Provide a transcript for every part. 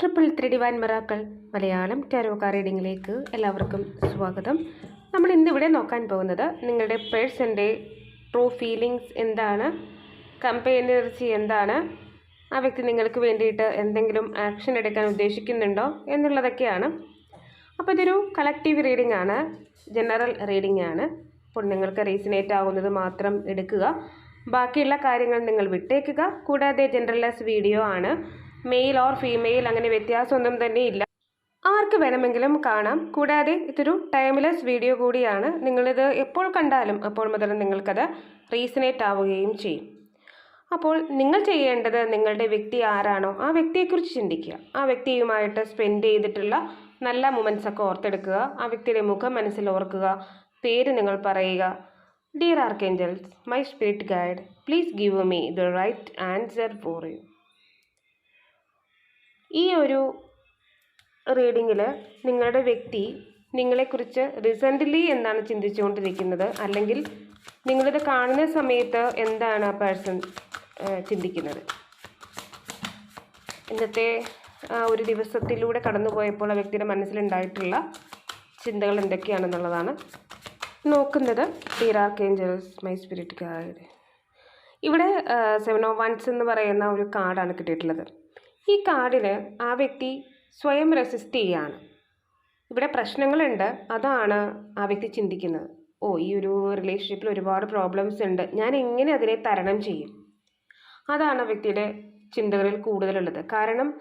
Triple three divine miracles Malayalam tarot card റീഡിങ്ങിലേക്ക് എല്ലാവർക്കും സ്വാഗതം. നമ്മൾ ഇന്നിവിടെ നോക്കാൻ പോകുന്നത് നിങ്ങളുടെ പേഴ്സന്റെ ട്രൂ ഫീലിങ്സ് എന്താണ് കമ്പൈനർസി എന്താണ് ആ വ്യക്തി നിങ്ങൾക്ക് വേണ്ടിയിട്ട് എന്തെങ്കിലും ആക്ഷൻ എടുക്കാൻ ഉദ്ദേശിക്കുന്നുണ്ടോ എന്നുള്ളതൊക്കെയാണ്. അപ്പോൾ ഇതൊരു കളക്റ്റീവ് റീഡിംഗ് ആണ് ജനറൽ റീഡിംഗ് ആണ്. അപ്പോൾ നിങ്ങൾക്ക് റീസണേറ്റ് ആകുന്നത് മാത്രം എടുക്കുക. ബാക്കിയുള്ള കാര്യങ്ങൾ നിങ്ങൾ വിട്ടേക്കുക. കൂടാതെ ജനറലൈസ് വീഡിയോ ആണ്. മെയിൽ ഓർ ഫീമെയിൽ അങ്ങനെ വ്യത്യാസമൊന്നും തന്നെ ഇല്ല. ആർക്ക് വേണമെങ്കിലും കാണാം. കൂടാതെ ഇതൊരു ടൈംലെസ് വീഡിയോ കൂടിയാണ്. നിങ്ങളിത് എപ്പോൾ കണ്ടാലും അപ്പോൾ മുതൽ നിങ്ങൾക്കത് റീസനേറ്റ് ആവുകയും ചെയ്യും. അപ്പോൾ നിങ്ങൾ ചെയ്യേണ്ടത് നിങ്ങളുടെ വ്യക്തി ആരാണോ ആ വ്യക്തിയെക്കുറിച്ച് ചിന്തിക്കുക. ആ വ്യക്തിയുമായിട്ട് സ്പെൻഡ് ചെയ്തിട്ടുള്ള നല്ല മൊമെന്റ്സ് ഒക്കെ ഓർത്തെടുക്കുക. ആ വ്യക്തിയുടെ മുഖം മനസ്സിൽ ഓർക്കുക. പേര് നിങ്ങൾ പറയുക. Dear archangels my spirit guide please give me the right answer for you ഈ ഒരു റീഡിങ്ങിൽ നിങ്ങളുടെ വ്യക്തി നിങ്ങളെക്കുറിച്ച് റീസെന്റ്ലി എന്താണ് ചിന്തിച്ചുകൊണ്ടിരിക്കുന്നത്? അല്ലെങ്കിൽ നിങ്ങളിത് കാണുന്ന സമയത്ത് എന്താണ് ആ പേഴ്സൺ ചിന്തിക്കുന്നത്? ഇന്നത്തെ ഒരു ദിവസത്തിലൂടെ കടന്നുപോയപ്പോൾ ആ വ്യക്തിയുടെ മനസ്സിലുണ്ടായിട്ടുള്ള ചിന്തകൾ എന്തൊക്കെയാണെന്നുള്ളതാണ് നോക്കുന്നത്. Dear archangels my spirit guide ഇവിടെ സെവൻ ഓ വൺസ് എന്ന് പറയുന്ന ഒരു കാർഡാണ് കിട്ടിയിട്ടുള്ളത്. ഈ കാർഡിന് ആ വ്യക്തി സ്വയം റെസിസ്റ്റ് ചെയ്യാണ്. ഇവിടെ പ്രശ്നങ്ങളുണ്ട്. അതാണ് ആ വ്യക്തി ചിന്തിക്കുന്നത്. ഓ ഈ ഒരു റിലേഷൻഷിപ്പിൽ ഒരുപാട് പ്രോബ്ലംസ് ഉണ്ട്. ഞാൻ എങ്ങനെ അതിനെ തരണം ചെയ്യും? അതാണ് ആ വ്യക്തിയുടെ ചിന്തകളിൽ കൂടുതലുള്ളത്. കാരണം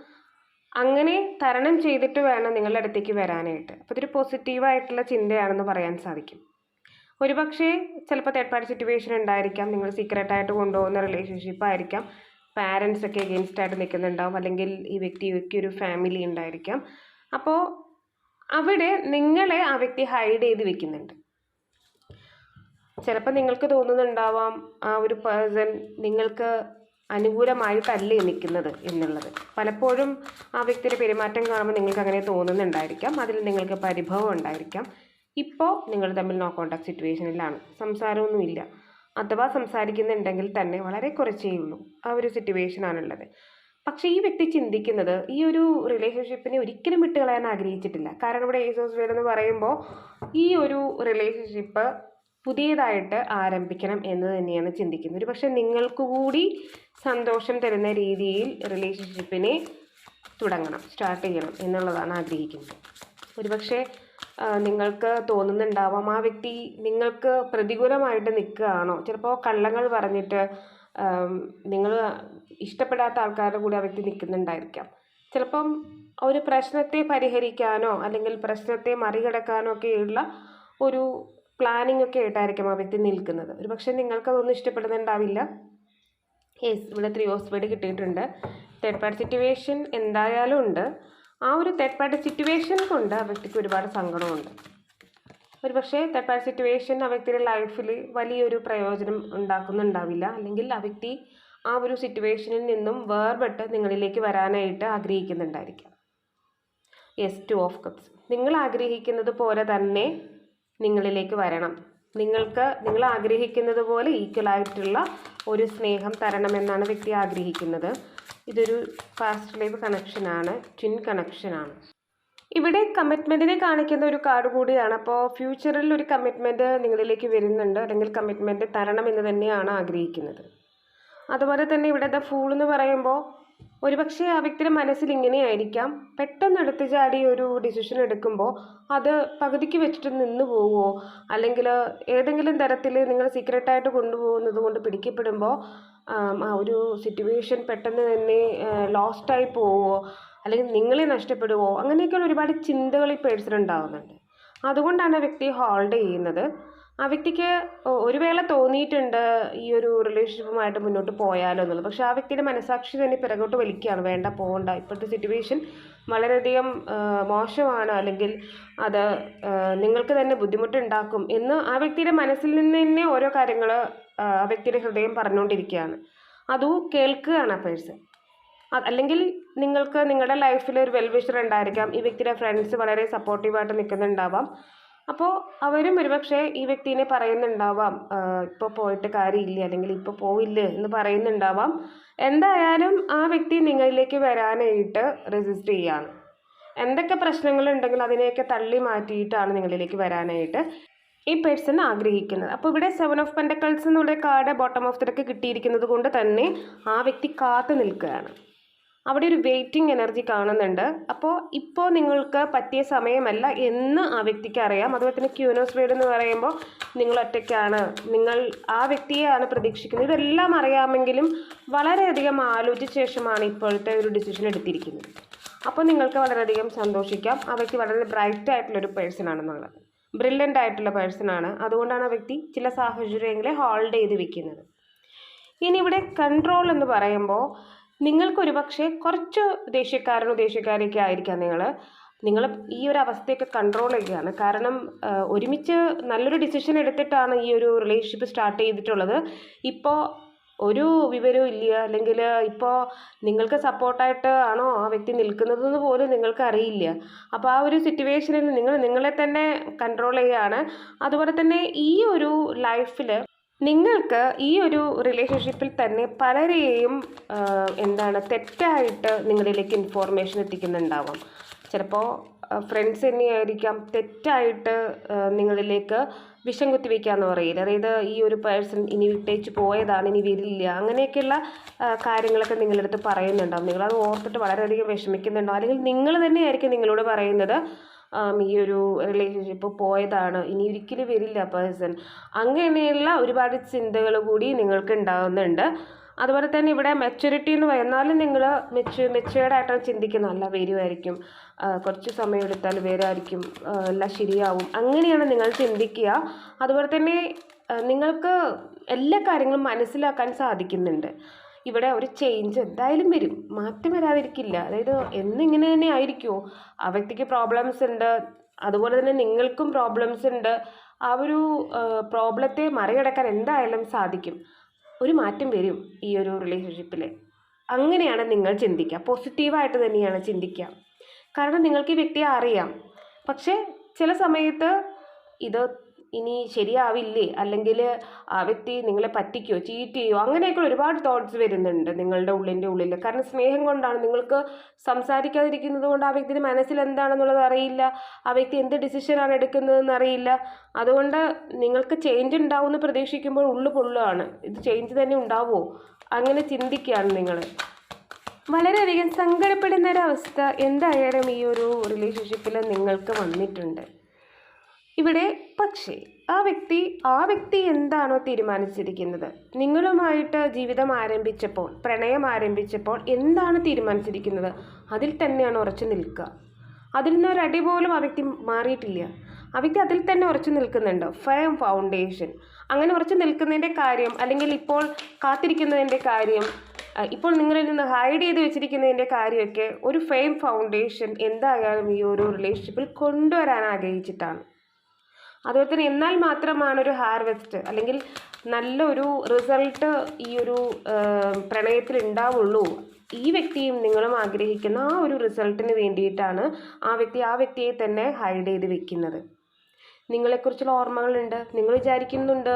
അങ്ങനെ തരണം ചെയ്തിട്ട് വേണം നിങ്ങളുടെ അടുത്തേക്ക് വരാനായിട്ട്. അപ്പോൾ ഇതൊരു പോസിറ്റീവായിട്ടുള്ള ചിന്തയാണെന്ന് പറയാൻ സാധിക്കും. ഒരുപക്ഷേ ചിലപ്പോൾ തേർഡ് പാർട്ടി സിറ്റുവേഷൻ ഉണ്ടായിരിക്കാം. നിങ്ങൾ സീക്രട്ടായിട്ട് കൊണ്ടുപോകുന്ന റിലേഷൻഷിപ്പ് ആയിരിക്കാം. പാരൻസ് ഒക്കെ എഗെയിൻസ്റ്റ് ആയിട്ട് നിൽക്കുന്നുണ്ടാവും. അല്ലെങ്കിൽ ഈ വ്യക്തിക്ക് ഒരു ഫാമിലി ഉണ്ടായിരിക്കാം. അപ്പോൾ അവിടെ നിങ്ങളെ ആ വ്യക്തി ഹൈഡ് ചെയ്ത് വെക്കുന്നുണ്ട്. ചിലപ്പോൾ നിങ്ങൾക്ക് തോന്നുന്നുണ്ടാവാം ആ ഒരു പേഴ്സൺ നിങ്ങൾക്ക് അനുകൂലമായിട്ടല്ലേ നിൽക്കുന്നത് എന്നുള്ളത്. പലപ്പോഴും ആ വ്യക്തിയുടെ പെരുമാറ്റം കാണുമ്പോൾ നിങ്ങൾക്ക് അങ്ങനെ തോന്നുന്നുണ്ടായിരിക്കാം. അതിൽ നിങ്ങൾക്ക് പരിഭവം ഉണ്ടായിരിക്കാം. ഇപ്പോൾ നിങ്ങൾ തമ്മിൽ നോ കോണ്ടാക്ട് സിറ്റുവേഷനിലാണ് സംസാരമൊന്നുമില്ല. അഥവാ സംസാരിക്കുന്നുണ്ടെങ്കിൽ തന്നെ വളരെ കുറച്ചേ ഉള്ളൂ. ആ ഒരു സിറ്റുവേഷനാണുള്ളത് പക്ഷേ ഈ വ്യക്തി ചിന്തിക്കുന്നത് ഈ ഒരു റിലേഷൻഷിപ്പിനെ ഒരിക്കലും വിട്ടുകളയാൻ ആഗ്രഹിച്ചിട്ടില്ല. കാരണം ഇവിടെ ഏസോസ് വേർ എന്ന് പറയുമ്പോൾ ഈ ഒരു റിലേഷൻഷിപ്പ് പുതിയതായിട്ട് ആരംഭിക്കണം എന്ന് തന്നെയാണ് ചിന്തിക്കുന്നത്. ഒരു പക്ഷേ നിങ്ങൾക്ക് കൂടി സന്തോഷം തരുന്ന രീതിയിൽ റിലേഷൻഷിപ്പിനെ തുടങ്ങണം സ്റ്റാർട്ട് ചെയ്യണം എന്നുള്ളതാണ് ആഗ്രഹിക്കുന്നത്. ഒരുപക്ഷെ നിങ്ങൾക്ക് തോന്നുന്നുണ്ടാവാം. ആ വ്യക്തി നിങ്ങൾക്ക് പ്രതികൂലമായിട്ട് നിൽക്കുകയാണോ? ചിലപ്പോൾ കള്ളങ്ങൾ പറഞ്ഞിട്ട് നിങ്ങൾ ഇഷ്ടപ്പെടാത്ത ആൾക്കാരുടെ കൂടെ ആ വ്യക്തി നിൽക്കുന്നുണ്ടായിരിക്കാം. ചിലപ്പം ഒരു പ്രശ്നത്തെ പരിഹരിക്കാനോ അല്ലെങ്കിൽ പ്രശ്നത്തെ മറികടക്കാനോ ഒക്കെയുള്ള ഒരു പ്ലാനിങ് ഒക്കെ ആയിട്ടായിരിക്കും ആ വ്യക്തി നിൽക്കുന്നത്. ഒരു പക്ഷേ നിങ്ങൾക്കതൊന്നും ഇഷ്ടപ്പെടുന്നുണ്ടാവില്ല. യെസ് ഇവിടെ ത്രീ സ്പീഡ് കിട്ടിയിട്ടുണ്ട്. തേർഡ് പാർട്ടി സിറ്റുവേഷൻ എന്തായാലും ഉണ്ട്. ആ ഒരു തേർഡ് പാർട്ടി സിറ്റുവേഷൻ കൊണ്ട് ആ വ്യക്തിക്ക് ഒരുപാട് സങ്കടമുണ്ട്. ഒരു പക്ഷേ തേർഡ് പാർട്ടി സിറ്റുവേഷൻ ആ വ്യക്തിയുടെ ലൈഫിൽ വലിയൊരു പ്രയോജനം ഉണ്ടാക്കുന്നുണ്ടാവില്ല. അല്ലെങ്കിൽ ആ വ്യക്തി ആ ഒരു സിറ്റുവേഷനിൽ നിന്നും വേർപെട്ട് നിങ്ങളിലേക്ക് വരാനായിട്ട് ആഗ്രഹിക്കുന്നുണ്ടായിരിക്കാം. യെസ് ടു ഓഫ് കപ്സ് നിങ്ങൾ ആഗ്രഹിക്കുന്നത് പോലെ തന്നെ നിങ്ങളിലേക്ക് വരണം. നിങ്ങൾക്ക് നിങ്ങൾ ആഗ്രഹിക്കുന്നത് പോലെ ഈക്വലായിട്ടുള്ള ഒരു സ്നേഹം തരണമെന്നാണ് വ്യക്തി ആഗ്രഹിക്കുന്നത്. ഇതൊരു ഫാസ്റ്റ് ലൈഫ് കണക്ഷനാണ് ട്വിൻ കണക്ഷനാണ് ഇവിടെ കമ്മിറ്റ്മെന്റിനെ കാണിക്കുന്ന ഒരു കാർഡ് കൂടിയാണ്. അപ്പോൾ ഫ്യൂച്ചറിൽ ഒരു കമ്മിറ്റ്മെന്റ് നിങ്ങളിലേക്ക് വരുന്നുണ്ട്. അല്ലെങ്കിൽ കമ്മിറ്റ്മെന്റ് തരണം എന്ന് തന്നെയാണ് ആഗ്രഹിക്കുന്നത്. അതുപോലെ തന്നെ ഇവിടെ ദ ഫൂൾ എന്ന് പറയുമ്പോൾ ഒരുപക്ഷെ ആ വ്യക്തിയുടെ മനസ്സിൽ ഇങ്ങനെയായിരിക്കാം. പെട്ടെന്ന് എടുത്തു ചാടി ഒരു ഡിസിഷൻ എടുക്കുമ്പോൾ അത് പകുതിക്ക് വെച്ചിട്ട് നിന്ന് പോവുമോ അല്ലെങ്കിൽ ഏതെങ്കിലും തരത്തിൽ നിങ്ങൾ സീക്രട്ടായിട്ട് കൊണ്ടുപോകുന്നത് കൊണ്ട് പിടിക്കപ്പെടുമ്പോൾ ആ ഒരു സിറ്റുവേഷൻ പെട്ടെന്ന് തന്നെ ലോസ്റ്റായി പോവുമോ അല്ലെങ്കിൽ നിങ്ങളെ നഷ്ടപ്പെടുമോ അങ്ങനെയൊക്കെയുള്ള ഒരുപാട് ചിന്തകൾ ഈ പേഴ്സണുണ്ടാവുന്നുണ്ട് അതുകൊണ്ടാണ് ആ വ്യക്തി ഹോൾഡ് ചെയ്യുന്നത്. ആ വ്യക്തിക്ക് ഒരു വേള തോന്നിയിട്ടുണ്ട് ഈ ഒരു റിലേഷൻഷിപ്പുമായിട്ട് മുന്നോട്ട് പോയാലോ എന്നുള്ളത്. പക്ഷേ ആ വ്യക്തിയുടെ മനസാക്ഷി തന്നെ പിറകോട്ട് വലിക്കുകയാണ്. വേണ്ട പോകണ്ട ഇപ്പോഴത്തെ സിറ്റുവേഷൻ വളരെയധികം മോശമാണ്. അല്ലെങ്കിൽ അത് നിങ്ങൾക്ക് തന്നെ ബുദ്ധിമുട്ടുണ്ടാക്കും എന്ന് ആ വ്യക്തിയുടെ മനസ്സിൽ നിന്ന് തന്നെ ഓരോ കാര്യങ്ങൾ ആ വ്യക്തിയുടെ ഹൃദയം പറഞ്ഞുകൊണ്ടിരിക്കുകയാണ്. അതും കേൾക്കുകയാണ് ആ പേഴ്സൺ അല്ലെങ്കിൽ നിങ്ങൾക്ക് നിങ്ങളുടെ ലൈഫിൽ ഒരു വെൽവിഷർ ഉണ്ടായിരിക്കാം. ഈ വ്യക്തിയുടെ ഫ്രണ്ട്സ് വളരെ സപ്പോർട്ടീവായിട്ട് നിൽക്കുന്നുണ്ടാവാം. അപ്പോൾ അവരും ഒരുപക്ഷെ ഈ വ്യക്തിനെ പറയുന്നുണ്ടാവാം ഇപ്പോൾ പോയിട്ട് കാര്യമില്ല അല്ലെങ്കിൽ ഇപ്പോൾ പോവില്ല എന്ന് പറയുന്നുണ്ടാവാം. എന്തായാലും ആ വ്യക്തി നിങ്ങളിലേക്ക് വരാനായിട്ട് രജിസ്റ്റർ ചെയ്യാണ്. എന്തൊക്കെ പ്രശ്നങ്ങളുണ്ടെങ്കിൽ അതിനെയൊക്കെ തള്ളി മാറ്റിയിട്ടാണ് നിങ്ങളിലേക്ക് വരാനായിട്ട് ഈ പേഴ്സൺ ആഗ്രഹിക്കുന്നത്. അപ്പോൾ ഇവിടെ സെവൻ ഓഫ് പെൻഡക്കൾസ് എന്നുള്ള കാർഡ് ബോട്ടം ഓഫ് തിരക്ക് കിട്ടിയിരിക്കുന്നത് കൊണ്ട് തന്നെ ആ വ്യക്തി കാത്തു നിൽക്കുകയാണ്. അവിടെ ഒരു വെയിറ്റിംഗ് എനർജി കാണുന്നുണ്ട്. അപ്പോൾ ഇപ്പോൾ നിങ്ങൾക്ക് പറ്റിയ സമയമല്ല എന്ന് ആ വ്യക്തിക്ക് അറിയാം. അതുപോലെ തന്നെ ക്യൂനോസ് വീട് എന്ന് പറയുമ്പോൾ നിങ്ങൾ ഒറ്റയ്ക്കാണ്. നിങ്ങൾ ആ വ്യക്തിയെയാണ് പ്രതീക്ഷിക്കുന്നത്. ഇതെല്ലാം അറിയാമെങ്കിലും വളരെയധികം ആലോചിച്ച ശേഷമാണ് ഇപ്പോഴത്തെ ഒരു ഡിസിഷൻ എടുത്തിരിക്കുന്നത്. അപ്പോൾ നിങ്ങൾക്ക് വളരെയധികം സന്തോഷിക്കാം. ആ വ്യക്തി വളരെ ബ്രൈറ്റ് ആയിട്ടുള്ളൊരു പേഴ്സൺ ആണെന്നുള്ളത്. ബ്രില്യന്റ് ആയിട്ടുള്ള പേഴ്സൺ ആണ്. അതുകൊണ്ടാണ് ആ വ്യക്തി ചില സാഹചര്യങ്ങളെ ഹോൾഡ് ചെയ്ത് വെക്കുന്നത്. ഇനി ഇവിടെ കൺട്രോൾ എന്ന് പറയുമ്പോൾ നിങ്ങൾക്കൊരു പക്ഷേ കുറച്ച് ദേഷ്യക്കാരനോ ദേഷ്യക്കാരിയൊക്കെ ആയിരിക്കാം നിങ്ങൾ നിങ്ങൾ ഈ ഒരു അവസ്ഥയൊക്കെ കൺട്രോൾ ചെയ്യുകയാണ്. കാരണം ഒരുമിച്ച് നല്ലൊരു ഡിസിഷൻ എടുത്തിട്ടാണ് ഈ ഒരു റിലേഷൻഷിപ്പ് സ്റ്റാർട്ട് ചെയ്തിട്ടുള്ളത്. ഇപ്പോൾ ഒരു വിവരവും ഇല്ല. അല്ലെങ്കിൽ ഇപ്പോൾ നിങ്ങൾക്ക് സപ്പോർട്ടായിട്ട് ആണോ ആ വ്യക്തി നിൽക്കുന്നതെന്ന് പോലും നിങ്ങൾക്ക് അറിയില്ല. അപ്പോൾ ആ ഒരു സിറ്റുവേഷനിൽ നിങ്ങൾ നിങ്ങളെ തന്നെ കൺട്രോൾ ചെയ്യുകയാണ്. അതുപോലെ തന്നെ ഈ ഒരു ലൈഫിൽ നിങ്ങൾക്ക് ഈ ഒരു റിലേഷൻഷിപ്പിൽ തന്നെ പലരെയും എന്താണ് തെറ്റായിട്ട് നിങ്ങളിലേക്ക് ഇൻഫോർമേഷൻ എത്തിക്കുന്നുണ്ടാവാം. ചിലപ്പോൾ ഫ്രണ്ട്സ് തന്നെയായിരിക്കാം തെറ്റായിട്ട് നിങ്ങളിലേക്ക് വിഷം കുത്തിവെക്കാന്ന് പറയില്ല. അതായത് ഈ ഒരു പേഴ്സൺ ഇനി വിട്ടേച്ച് പോയതാണ് ഇനി വരില്ല അങ്ങനെയൊക്കെയുള്ള കാര്യങ്ങളൊക്കെ നിങ്ങളുടെ അടുത്ത് പറയുന്നുണ്ടാവും. നിങ്ങളത് ഓർത്തിട്ട് വളരെയധികം വിഷമിക്കുന്നുണ്ടാവും. അല്ലെങ്കിൽ നിങ്ങൾ തന്നെയായിരിക്കും നിങ്ങളോട് പറയുന്നത് ഈ ഒരു റിലേഷൻഷിപ്പ് പോയതാണ്. ഇനി ഒരിക്കലും വരില്ല പേഴ്സൺ അങ്ങനെയുള്ള ഒരുപാട് ചിന്തകൾ കൂടി നിങ്ങൾക്ക് ഉണ്ടാകുന്നുണ്ട് അതുപോലെ തന്നെ ഇവിടെ മെച്യൂരിറ്റി എന്ന് പറയുന്നാലും നിങ്ങൾ മെച്ചു മെച്യൂർഡായിട്ടാണ് ചിന്തിക്കുന്നത്. അല്ല വരുമായിരിക്കും കുറച്ച് സമയം എടുത്താൽ വരുമായിരിക്കും എല്ലാം ശരിയാവും. അങ്ങനെയാണ് നിങ്ങൾ ചിന്തിക്കുക. അതുപോലെ തന്നെ നിങ്ങൾക്ക് എല്ലാ കാര്യങ്ങളും മനസ്സിലാക്കാൻ സാധിക്കുന്നുണ്ട്. ഇവിടെ ഒരു ചേഞ്ച് എന്തായാലും വരും. മാറ്റം വരാതിരിക്കില്ല. അതായത് എന്നിങ്ങനെ തന്നെ ആയിരിക്കുമോ ആ വ്യക്തിക്ക് പ്രോബ്ലംസ് ഉണ്ട്. അതുപോലെ തന്നെ നിങ്ങൾക്കും പ്രോബ്ലംസ് ഉണ്ട്. ആ ഒരു പ്രോബ്ലത്തെ മറികടക്കാൻ എന്തായാലും സാധിക്കും. ഒരു മാറ്റം വരും ഈ ഒരു റിലേഷൻഷിപ്പിൽ അങ്ങനെയാണ് നിങ്ങൾ ചിന്തിക്കുക. പോസിറ്റീവായിട്ട് തന്നെയാണ് ചിന്തിക്കുക. കാരണം നിങ്ങൾക്ക് ഈ വ്യക്തിയെ അറിയാം. പക്ഷേ ചില സമയത്ത് ഇത് ഇനി ശരിയാവില്ലേ? അല്ലെങ്കിൽ ആ വ്യക്തി നിങ്ങളെ പറ്റിക്കോ ചീറ്റ് ചെയ്യോ അങ്ങനെയൊക്കെ ഒരുപാട് തോട്ട്സ് വരുന്നുണ്ട് നിങ്ങളുടെ ഉള്ളിന്റെ ഉള്ളിൽ കാരണം സ്നേഹം കൊണ്ടാണ് നിങ്ങൾക്ക് സംസാരിക്കാതിരിക്കുന്നത് കൊണ്ട് ആ വ്യക്തിയുടെ മനസ്സിൽ എന്താണെന്നുള്ളത് അറിയില്ല. ആ വ്യക്തി എന്ത് ഡിസിഷനാണ് എടുക്കുന്നതെന്ന് അറിയില്ല. അതുകൊണ്ട് നിങ്ങൾക്ക് ചേഞ്ച് ഉണ്ടാവുമെന്ന് പ്രതീക്ഷിക്കുമ്പോൾ ഉള്ളു പൊള്ളുകയാണ് ഇത് ചേഞ്ച് തന്നെ ഉണ്ടാവുമോ? അങ്ങനെ ചിന്തിക്കുകയാണ് നിങ്ങൾ വളരെയധികം സങ്കടപ്പെടുന്ന ഒരവസ്ഥ എന്തായാലും ഈ ഒരു റിലേഷൻഷിപ്പിൽ നിങ്ങൾക്ക് വന്നിട്ടുണ്ട്. ഇവിടെ പക്ഷേ ആ വ്യക്തി ആ വ്യക്തി എന്താണോ തീരുമാനിച്ചിരിക്കുന്നത്? നിങ്ങളുമായിട്ട് ജീവിതം ആരംഭിച്ചപ്പോൾ പ്രണയം ആരംഭിച്ചപ്പോൾ എന്താണ് തീരുമാനിച്ചിരിക്കുന്നത്? അതിൽ തന്നെയാണ് ഉറച്ചു നിൽക്കുക. അതിൽ നിന്ന് ഒരടി പോലും ആ വ്യക്തി മാറിയിട്ടില്ല. ആ വ്യക്തി അതിൽ തന്നെ ഉറച്ചു നിൽക്കുന്നുണ്ട്. ഫയം ഫൗണ്ടേഷൻ അങ്ങനെ ഉറച്ചു നിൽക്കുന്നതിന്റെ കാര്യം അല്ലെങ്കിൽ ഇപ്പോൾ കാത്തിരിക്കുന്നതിന്റെ കാര്യം ഇപ്പോൾ നിങ്ങളിൽ നിന്ന് ഹൈഡ് ചെയ്ത് വെച്ചിരിക്കുന്നതിന്റെ കാര്യമൊക്കെ ഒരു ഫെയിം ഫൗണ്ടേഷൻ എന്തായാലും ഈ ഒരു റിലേഷൻഷിപ്പിൽ കൊണ്ടുവരാൻ ആഗ്രഹിച്ചിട്ടാണ്. അതുപോലെ തന്നെ എന്നാൽ മാത്രമാണ് ഒരു ഹാർവെസ്റ്റ് അല്ലെങ്കിൽ നല്ലൊരു റിസൾട്ട് ഈ ഒരു പ്രണയത്തിൽ ഉണ്ടാവുള്ളൂ ഈ വ്യക്തിയും നിങ്ങളും ആഗ്രഹിക്കുന്ന ആ ഒരു റിസൾട്ടിന് വേണ്ടിയിട്ടാണ് ആ വ്യക്തി ആ വ്യക്തിയെ തന്നെ ഹൈഡ് ചെയ്ത് വെക്കുന്നത്. നിങ്ങളെക്കുറിച്ചുള്ള ഓർമ്മകളുണ്ട് നിങ്ങൾ വിചാരിക്കുന്നുണ്ട്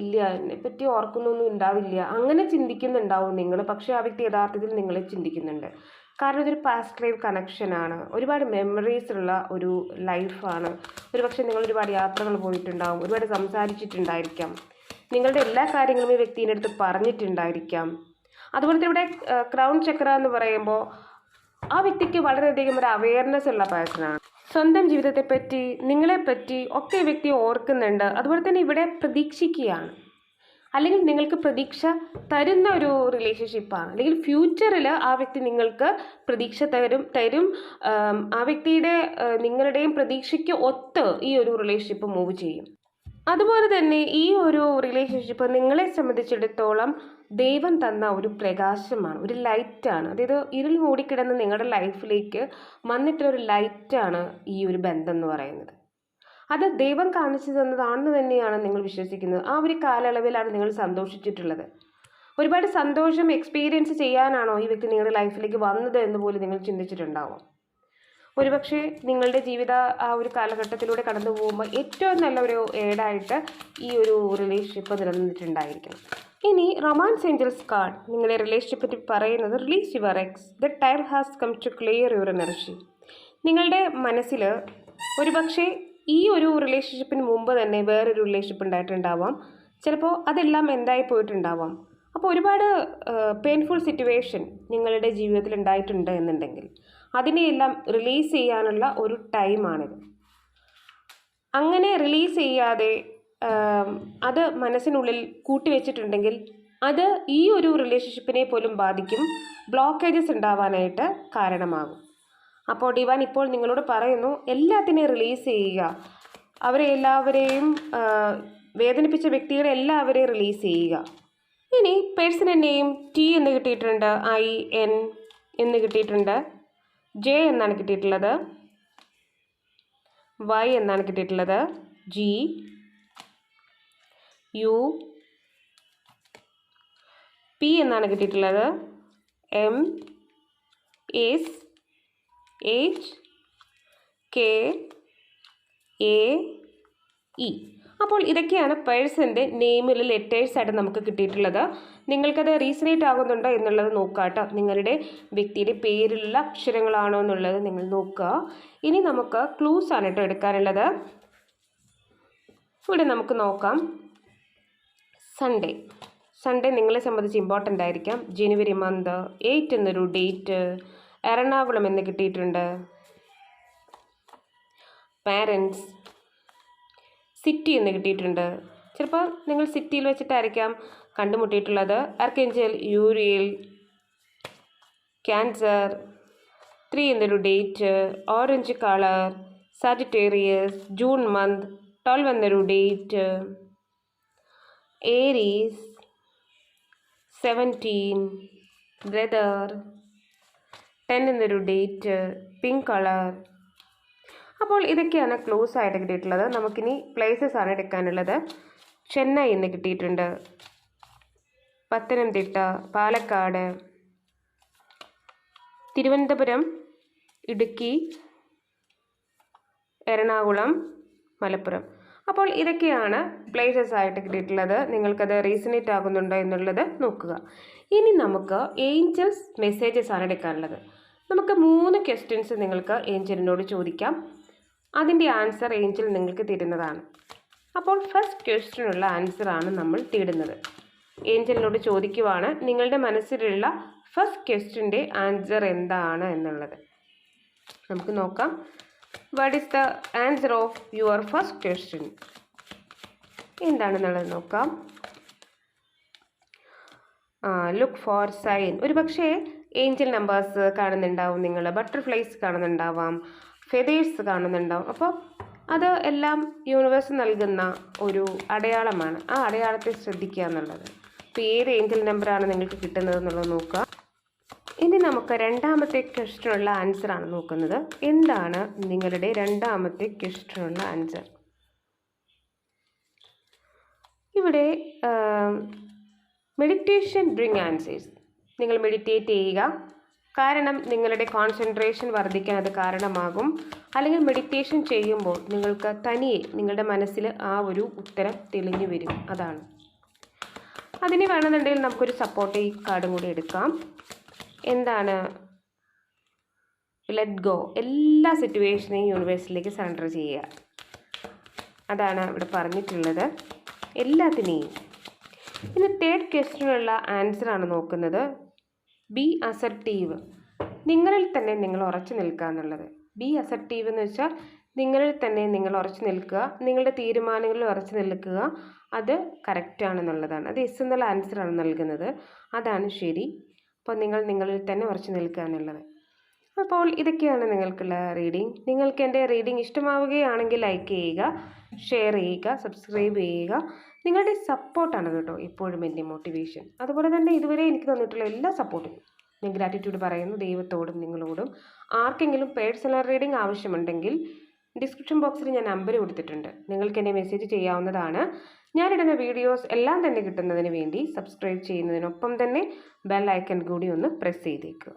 ഇല്ല എന്നെപ്പറ്റി ഓർക്കുന്നൊന്നും ഉണ്ടാവില്ല. അങ്ങനെ ചിന്തിക്കുന്നുണ്ടാവും നിങ്ങൾ പക്ഷേ ആ വ്യക്തി യഥാർത്ഥത്തിൽ നിങ്ങളെ ചിന്തിക്കുന്നുണ്ട്. കാരണം ഇതൊരു പാസ്റ്റ് ലൈഫ് കണക്ഷനാണ് ഒരുപാട് മെമ്മറീസ് ഉള്ള ഒരു ലൈഫാണ് ഒരു പക്ഷേ നിങ്ങൾ ഒരുപാട് യാത്രകൾ പോയിട്ടുണ്ടാവും ഒരുപാട് സംസാരിച്ചിട്ടുണ്ടായിരിക്കാം. നിങ്ങളുടെ എല്ലാ കാര്യങ്ങളും ഈ വ്യക്തിന്റെ അടുത്ത് പറഞ്ഞിട്ടുണ്ടായിരിക്കാം. അതുപോലെ തന്നെ ഇവിടെ ക്രൗൺ ചക്ര എന്ന് പറയുമ്പോൾ ആ വ്യക്തിക്ക് വളരെയധികം ഒരു അവയർനെസ് ഉള്ള പേഴ്സണാണ് സ്വന്തം ജീവിതത്തെപ്പറ്റി നിങ്ങളെപ്പറ്റി ഒക്കെ വ്യക്തി ഓർക്കുന്നുണ്ട്. അതുപോലെ തന്നെ ഇവിടെ പ്രതീക്ഷിക്കുകയാണ്. അല്ലെങ്കിൽ നിങ്ങൾക്ക് പ്രതീക്ഷ തരുന്ന ഒരു റിലേഷൻഷിപ്പാണ് അല്ലെങ്കിൽ ഫ്യൂച്ചറിൽ ആ വ്യക്തി നിങ്ങൾക്ക് പ്രതീക്ഷ തരും തരും. ആ വ്യക്തിയുടെ നിങ്ങളുടെയും പ്രതീക്ഷയ്ക്ക് ഒത്ത് ഈ ഒരു റിലേഷൻഷിപ്പ് മൂവ് ചെയ്യും. അതുപോലെ തന്നെ ഈ ഒരു റിലേഷൻഷിപ്പ് നിങ്ങളെ സംബന്ധിച്ചിടത്തോളം ദൈവം തന്ന ഒരു പ്രകാശമാണ് ഒരു ലൈറ്റാണ് അതായത് ഇരുൾ മൂടിക്കിടന്ന് നിങ്ങളുടെ ലൈഫിലേക്ക് വന്നിട്ടൊരു ലൈറ്റാണ് ഈ ഒരു ബന്ധം എന്ന് പറയുന്നത്. അത് ദൈവം കാണിച്ചു തന്നതാണെന്ന് തന്നെയാണ് നിങ്ങൾ വിശ്വസിക്കുന്നത്. ആ ഒരു കാലയളവിലാണ് നിങ്ങൾ സന്തോഷിച്ചിട്ടുള്ളത്. ഒരുപാട് സന്തോഷം എക്സ്പീരിയൻസ് ചെയ്യാനാണോ ഈ വ്യക്തി നിങ്ങളുടെ ലൈഫിലേക്ക് വന്നത് എന്ന് പോലും നിങ്ങൾ ചിന്തിച്ചിട്ടുണ്ടാവും. ഒരുപക്ഷെ നിങ്ങളുടെ ജീവിത ആ ഒരു കാലഘട്ടത്തിലൂടെ കടന്നു പോകുമ്പോൾ ഏറ്റവും നല്ല ഒരു ഏഡായിട്ട് ഈ ഒരു റിലേഷൻഷിപ്പ് നിലനിന്നിട്ടുണ്ടായിരിക്കണം. ഇനി റൊമാൻസ് ഏഞ്ചൽസ് കാർഡ് നിങ്ങളുടെ റിലേഷൻഷിപ്പ് പറ്റി പറയുന്നത് release your ex the time has come to clear your energy നിങ്ങളുടെ മനസ്സിൽ ഒരുപക്ഷെ ഈ ഒരു റിലേഷൻഷിപ്പിന് മുമ്പ് തന്നെ വേറൊരു റിലേഷൻഷിപ്പ് ഉണ്ടായിട്ടുണ്ടാവാം. ചിലപ്പോൾ അതെല്ലാം എന്തായി പോയിട്ടുണ്ടാവാം. അപ്പോൾ ഒരുപാട് പെയിൻഫുൾ സിറ്റുവേഷൻ നിങ്ങളുടെ ജീവിതത്തിൽ ഉണ്ടായിട്ടുണ്ട് എന്നുണ്ടെങ്കിൽ അതിനെയെല്ലാം റിലീസ് ചെയ്യാനുള്ള ഒരു ടൈമാണിത് അങ്ങനെ റിലീസ് ചെയ്യാതെ അത് മനസ്സിനുള്ളിൽ കൂട്ടിവെച്ചിട്ടുണ്ടെങ്കിൽ അത് ഈ ഒരു റിലേഷൻഷിപ്പിനെ പോലും ബാധിക്കും. ബ്ലോക്കേജസ് ഉണ്ടാവാനായിട്ട് കാരണമാകും. അപ്പോൾ ഡിവാൻ ഇപ്പോൾ നിങ്ങളോട് പറയുന്നു എല്ലാത്തിനെയും റിലീസ് ചെയ്യുക. അവരെ എല്ലാവരെയും വേദനിപ്പിച്ച വ്യക്തികളെ എല്ലാവരെയും റിലീസ് ചെയ്യുക. ഇനി പേഴ്സണൽ നെയിം ടി എന്ന് കിട്ടിയിട്ടുണ്ട് ഐ എൻ എന്ന് കിട്ടിയിട്ടുണ്ട് ജെ എന്നാണ് കിട്ടിയിട്ടുള്ളത് വൈ എന്നാണ് കിട്ടിയിട്ടുള്ളത് ജി യു പി എന്നാണ് കിട്ടിയിട്ടുള്ളത് M S H K A E അപ്പോൾ ഇതൊക്കെയാണ് പേഴ്സന്റെ നെയിമിൽ ലെറ്റേഴ്സായിട്ട് നമുക്ക് കിട്ടിയിട്ടുള്ളത്. നിങ്ങൾക്കത് റീസണേറ്റ് ആകുന്നുണ്ടോ എന്നുള്ളത് നോക്കാട്ടോ കേട്ടോ നിങ്ങളുടെ വ്യക്തിയുടെ പേരിലുള്ള അക്ഷരങ്ങളാണോ എന്നുള്ളത് നിങ്ങൾ നോക്കുക ഇനി നമുക്ക് ക്ലൂസ് ആണ് കേട്ടോ എടുക്കാനുള്ളത്. ഇവിടെ നമുക്ക് നോക്കാം. സൺഡേ സൺഡേ നിങ്ങളെ സംബന്ധിച്ച് ഇമ്പോർട്ടന്റ് ആയിരിക്കാം. ജനുവരി മന്ത് എയ്റ്റ് എന്നൊരു ഡേറ്റ് എറണാകുളം എന്ന് കിട്ടിയിട്ടുണ്ട്? പാരൻസ് സിറ്റി എന്ന് കിട്ടിയിട്ടുണ്ട്. ചിലപ്പോൾ നിങ്ങൾ സിറ്റിയിൽ വെച്ചിട്ടായിരിക്കാം കണ്ടുമുട്ടിയിട്ടുള്ളത്. ആർക്കെഞ്ചൽ യൂറിയൽ ക്യാൻസർ ത്രീ എന്നൊരു date orange colour Sagittarius June month twelve എന്നൊരു date Aries seventeen brother ten എന്നൊരു ഡേറ്റ് പിങ്ക് കളർ അപ്പോൾ ഇതൊക്കെയാണ് ക്ലോസ് ആയിട്ട് കിട്ടിയിട്ടുള്ളത്. നമുക്കിനി പ്ലേസസ് ആണ് എടുക്കാനുള്ളത്. ചെന്നൈ എന്ന് കിട്ടിയിട്ടുണ്ട്. പത്തനംതിട്ട പാലക്കാട് തിരുവനന്തപുരം ഇടുക്കി എറണാകുളം മലപ്പുറം. അപ്പോൾ ഇതൊക്കെയാണ് പ്ലേസസ് ആയിട്ട് കിട്ടിയിട്ടുള്ളത്. നിങ്ങൾക്കത് റീസണേറ്റ് ആകുന്നുണ്ടോ എന്നുള്ളത് നോക്കുക. ഇനി നമുക്ക് ഏഞ്ചൽസ് മെസ്സേജസ് ആണ് എടുക്കാനുള്ളത്. നമുക്ക് മൂന്ന് ക്വസ്റ്റ്യൻസ് നിങ്ങൾക്ക് ഏഞ്ചലിനോട് ചോദിക്കാം. അതിന്റെ ആൻസർ ഏഞ്ചൽ നിങ്ങൾക്ക് തരുന്നതാണ്. അപ്പോൾ ഫസ്റ്റ് ക്വസ്റ്റ്യനുള്ള ആൻസറാണ് നമ്മൾ തേടുന്നത്. ഏഞ്ചലിനോട് ചോദിക്കുവാണ് നിങ്ങളുടെ മനസ്സിലുള്ള ഫസ്റ്റ് ക്വസ്റ്റ്യന്റെ ആൻസർ എന്താണ് എന്നുള്ളത്. നമുക്ക് നോക്കാം. What is the answer of your first question എന്താണെന്നുള്ളത് നോക്കാം. ലുക്ക് ഫോർ സൈൻ ഒരു പക്ഷേ ഏഞ്ചൽ നമ്പേഴ്സ് കാണുന്നുണ്ടാവും നിങ്ങൾ ബട്ടർഫ്ലൈസ് കാണുന്നുണ്ടാവാം. ഫെതേഴ്സ് കാണുന്നുണ്ടാവും. അപ്പോൾ അത് എല്ലാം യൂണിവേഴ്സ് നൽകുന്ന ഒരു അടയാളമാണ്. ആ അടയാളത്തെ ശ്രദ്ധിക്കുക എന്നുള്ളത്. ഇപ്പോൾ ഏത് ഏഞ്ചൽ നമ്പറാണ് നിങ്ങൾക്ക് കിട്ടുന്നത് എന്നുള്ളത് നോക്കുക ഇനി നമുക്ക് രണ്ടാമത്തെ ക്വസ്റ്റിനുള്ള ആൻസറാണ് നോക്കുന്നത്. എന്താണ് നിങ്ങളുടെ രണ്ടാമത്തെ ക്വസ്റ്റിനുള്ള ആൻസർ ഇവിടെ മെഡിറ്റേഷൻ ബ്രിങ് ആൻസേഴ്സ് നിങ്ങൾ മെഡിറ്റേറ്റ് ചെയ്യുക. കാരണം നിങ്ങളുടെ കോൺസെൻട്രേഷൻ വർദ്ധിക്കാൻ അത് കാരണമാകും. അല്ലെങ്കിൽ മെഡിറ്റേഷൻ ചെയ്യുമ്പോൾ നിങ്ങൾക്ക് തനിയെ നിങ്ങളുടെ മനസ്സിൽ ആ ഒരു ഉത്തരം തെളിഞ്ഞു വരും. അതാണ്. അതിന് വേണമെന്നുണ്ടെങ്കിൽ നമുക്കൊരു ഈ കാർഡും കൂടി എടുക്കാം. എന്താണ്? ലെറ്റ് ഗോ എല്ലാ സിറ്റുവേഷനെയും യൂണിവേഴ്സിലേക്ക് സറണ്ടർ ചെയ്യുക. അതാണ് ഇവിടെ പറഞ്ഞിട്ടുള്ളത്. എല്ലാത്തിനെയും. ഇനി തേർഡ് ക്വസ്റ്റിനുള്ള ആൻസറാണ് നോക്കുന്നത്. ബി അസർട്ടീവ് നിങ്ങളിൽ തന്നെ നിങ്ങൾ ഉറച്ചു നിൽക്കുക എന്നുള്ളത്. ബി അസർട്ടീവ് എന്ന് വെച്ചാൽ നിങ്ങളിൽ തന്നെ നിങ്ങൾ ഉറച്ചു നിൽക്കുക. നിങ്ങളുടെ തീരുമാനങ്ങളിൽ ഉറച്ചു നിൽക്കുക. അത് കറക്റ്റ് ആണെന്നുള്ളതാണ്. അത് എസ് എന്നുള്ള ആൻസറാണ് നൽകുന്നത്. അതാണ് ശരി. അപ്പോൾ നിങ്ങൾ നിങ്ങളിൽ തന്നെ ഉറച്ചു നിൽക്കുക എന്നുള്ളത്. അപ്പോൾ ഇതൊക്കെയാണ് നിങ്ങൾക്കുള്ള റീഡിംഗ് നിങ്ങൾക്ക് എന്റെ റീഡിംഗ് ഇഷ്ടമാവുകയാണെങ്കിൽ ലൈക്ക് ചെയ്യുക ഷെയർ ചെയ്യുക സബ്സ്ക്രൈബ് ചെയ്യുക. നിങ്ങളുടെ സപ്പോർട്ടാണ് കേട്ടോ എപ്പോഴും എന്റെ മോട്ടിവേഷൻ അതുപോലെ തന്നെ ഇതുവരെ എനിക്ക് തന്നിട്ടുള്ള എല്ലാ സപ്പോർട്ടും ഞാൻ ഗ്രാറ്റിറ്റ്യൂഡ് പറയുന്നു ദൈവത്തോടും നിങ്ങളോടും. ആർക്കെങ്കിലും പേഴ്സണൽ റീഡിംഗ് ആവശ്യമുണ്ടെങ്കിൽ ഡിസ്ക്രിപ്ഷൻ ബോക്സിൽ ഞാൻ നമ്പർ കൊടുത്തിട്ടുണ്ട്. നിങ്ങൾക്ക് എന്നെ മെസ്സേജ് ചെയ്യാവുന്നതാണ്. ഞാനിടുന്ന വീഡിയോസ് എല്ലാം തന്നെ കിട്ടുന്നതിന് വേണ്ടി സബ്സ്ക്രൈബ് ചെയ്യുന്നതിനൊപ്പം തന്നെ ബെൽ ഐക്കൺ കൂടി ഒന്ന് പ്രസ് ചെയ്തേക്കുക.